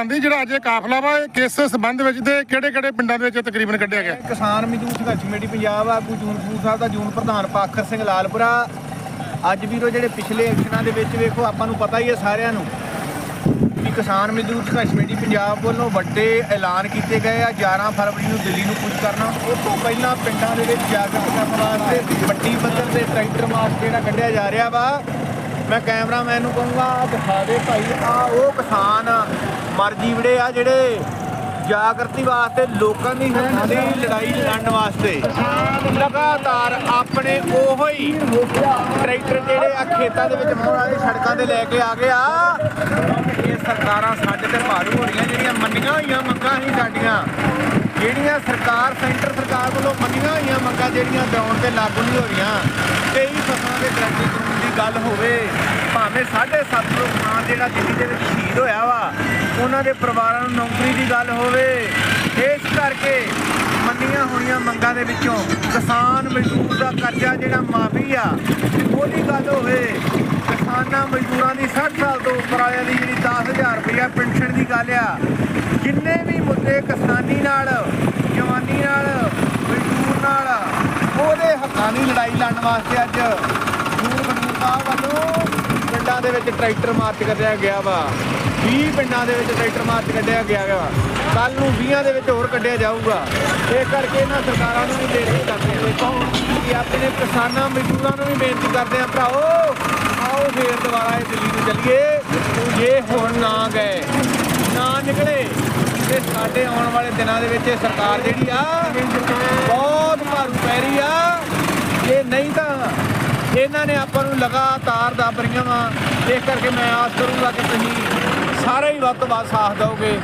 ਪ੍ਰਧਾਨ ਜਿਹੜਾ ਅੱਜ ਇਹ ਕਾਫਲਾ ਵਾ, ਇਹ ਕਿਸ ਸੰਬੰਧ ਵਿੱਚ ਤੇ ਕਿਹੜੇ ਕਿਹੜੇ ਪਿੰਡਾਂ ਦੇ ਵਿੱਚ ਤਕਰੀਬਨ ਕੱਢਿਆ ਗਿਆ? ਕਿਸਾਨ ਮਜ਼ਦੂਰ ਸੰਘਰਸ਼ ਕਮੇਟੀ ਪੰਜਾਬ ਆਗੂ ਜੂਨਪੁਰ ਸਾਹਿਬ ਦਾ ਜੂਨ ਪ੍ਰਧਾਨ ਪਾਖਰ ਸਿੰਘ ਲਾਲਪੁਰਾ। ਅੱਜ ਵੀਰੋ, ਜਿਹੜੇ ਪਿਛਲੇ ਇਲੈਕਸ਼ਨਾਂ ਦੇ ਵਿੱਚ ਵੇਖੋ, ਆਪਾਂ ਨੂੰ ਪਤਾ ਹੀ ਹੈ ਸਾਰਿਆਂ ਨੂੰ ਕਿ ਕਿਸਾਨ ਮਜ਼ਦੂਰ ਸੰਘਰਸ਼ ਕਮੇਟੀ ਪੰਜਾਬ ਵੱਲੋਂ ਵੱਡੇ ਐਲਾਨ ਕੀਤੇ ਗਏ ਆ। 11 ਫਰਵਰੀ ਨੂੰ ਦਿੱਲੀ ਨੂੰ ਕੂਚ ਕਰਨਾ। ਉਸ ਤੋਂ ਪਹਿਲਾਂ ਪਿੰਡਾਂ ਦੇ ਵਿੱਚ ਜਾਗਰਤ ਕਰਨ ਵਾਸਤੇ ਵੱਡੀ ਪੱਧਰ ਤੇ ਟਰੈਕਟਰ ਮਾਰਚ ਜਿਹੜਾ ਕੱਢਿਆ ਜਾ ਰਿਹਾ ਵਾ। ਮੈਂ ਕੈਮਰਾਮੈਨ ਨੂੰ ਕਹੂੰਗਾ ਦਿਖਾ ਦੇ ਭਾਈ ਆ ਉਹ ਕਿਸਾਨ ਮਰ ਜੀਵੜੇ ਆ ਜਿਹੜੇ ਜਾਗਰਤੀ ਵਾਸਤੇ ਲੋਕਾਂ ਦੀ ਹੱਕਾਂ ਦੀ ਲੜਾਈ ਲੜਨ ਵਾਸਤੇ ਲਗਾਤਾਰ ਆਪਣੇ ਉਹੋ ਹੀ ਟਰੈਕਟਰ ਜਿਹੜੇ ਆ ਖੇਤਾਂ ਦੇ ਵਿੱਚ ਮੋੜ ਵਾਲੇ ਸੜਕਾਂ ਤੇ ਲੈ ਕੇ ਆ ਗਏ ਆ। ਇਹ ਸਰਕਾਰਾਂ ਸਾਡੇ ਤੇ ਭਾਰੂ ਹੋ ਰਹੀਆਂ, ਜਿਹੜੀਆਂ ਮੰਨੀਆਂ ਹੋਈਆਂ ਮੰਗਾਂ ਹੀ ਸਾਡੀਆਂ। ਜਿਹੜੀਆਂ ਸਰਕਾਰ, ਸੈਂਟਰ ਸਰਕਾਰ ਵੱਲੋਂ ਮੰਨੀਆਂ ਹੋਈਆਂ ਮੰਗਾਂ ਜਿਹੜੀਆਂ ਗਰਾਊਂਡ ਤੇ ਲਾਗੂ ਨਹੀਂ ਹੋ ਰਹੀਆਂ। ਕਈ ਫਸਲਾਂ ਦੇ ਗਰੰਟੀ ਕਾਨੂੰਨ ਦੀ ਗੱਲ ਹੋਵੇ, ਭਾਵੇਂ 7.5 ਲੱਖ ਕਿਸਾਨ ਜਿਹੜਾ ਦਿੱਲੀ ਦੇ ਵਿੱਚ ਸ਼ਹੀਦ ਹੋਇਆ ਵਾ ਉਹਨਾਂ ਦੇ ਪਰਿਵਾਰਾਂ ਨੂੰ ਨੌਕਰੀ ਦੀ ਗੱਲ ਹੋਵੇ, ਇਸ ਕਰਕੇ ਮੰਨੀਆਂ ਹੋਈਆਂ ਮੰਗਾਂ ਦੇ ਵਿੱਚੋਂ ਕਿਸਾਨ ਮਜ਼ਦੂਰ ਦਾ ਕਰਜ਼ਾ ਜਿਹੜਾ ਮਾਫੀ ਆ, ਉਹਦੀ ਗੱਲ ਹੋਵੇ, ਕਿਸਾਨਾਂ ਮਜ਼ਦੂਰਾਂ ਦੀ 60 ਸਾਲ ਤੋਂ ਉੱਪਰ ਵਾਲਿਆਂ ਦੀ ਜਿਹੜੀ 10000 ਰੁਪਇਆ ਪੈਨਸ਼ਨ ਦੀ ਗੱਲ ਆ, ਜਿੰਨੇ ਵੀ ਮੁੱਦੇ ਕਿਸਾਨੀ ਨਾਲ, ਜਵਾਨੀ ਨਾਲ, ਮਜ਼ਦੂਰ ਨਾਲ, ਉਹਦੇ ਹੱਕਾਂ ਦੀ ਲੜਾਈ ਲੜਨ ਵਾਸਤੇ ਅੱਜ ਨੂਰ ਬਖਸ਼ੀ ਸਾਹਿਬ ਵੱਲੋਂ ਪਿੰਡਾਂ ਦੇ ਵਿੱਚ ਟਰੈਕਟਰ ਮਾਰਚ ਕੱਢਿਆ ਗਿਆ ਵਾ। 20 ਪਿੰਡਾਂ ਦੇ ਵਿੱਚ ਟਰੈਕਟਰ ਮਾਰਚ ਕੱਢਿਆ ਗਿਆ ਵਾ ਕੱਲ ਨੂੰ 20 ਦੇ ਵਿੱਚ ਹੋਰ ਕੱਢਿਆ ਜਾਊਗਾ। ਇਹ ਕਰਕੇ ਇਹਨਾਂ ਸਰਕਾਰਾਂ ਨੂੰ ਵੀ ਬੇਨਤੀ ਕਰਦੇ ਹਾਂ। ਦੇਖੋ ਕਿ ਆਪਣੇ ਕਿਸਾਨਾਂ ਮਜ਼ਦੂਰਾਂ ਨੂੰ ਵੀ ਬੇਨਤੀ ਕਰਦੇ ਆ ਭਰਾਓ ਆਓ ਫੇਰ ਦੁਬਾਰਾ ਇਹ ਦਿੱਲੀ ਨੂੰ ਚੱਲੀਏ। ਜੇ ਹੁਣ ਨਾ ਗਏ, ਨਾ ਨਿਕਲੇ, ਤੇ ਸਾਡੇ ਆਉਣ ਵਾਲੇ ਦਿਨਾਂ ਦੇ ਵਿੱਚ ਇਹ ਸਰਕਾਰ ਜਿਹੜੀ ਆ, ਬਹੁਤ ਭਾਰੂ ਪੈ ਰਹੀ ਆ। ਜੇ ਨਹੀਂ ਤਾਂ ਇਹਨਾਂ ਨੇ ਆਪਾਂ ਨੂੰ ਲਗਾਤਾਰ ਦੱਬ ਰਹੀਆਂ ਵਾ। ਇਸ ਕਰਕੇ ਮੈਂ ਆਸ ਕਰੂੰਗਾ ਕਿ ਤੁਸੀਂ ਹੀ ਵੱਧ ਤੋਂ ਵੱਧ ਸਾਥ ਦਿਓਗੇ।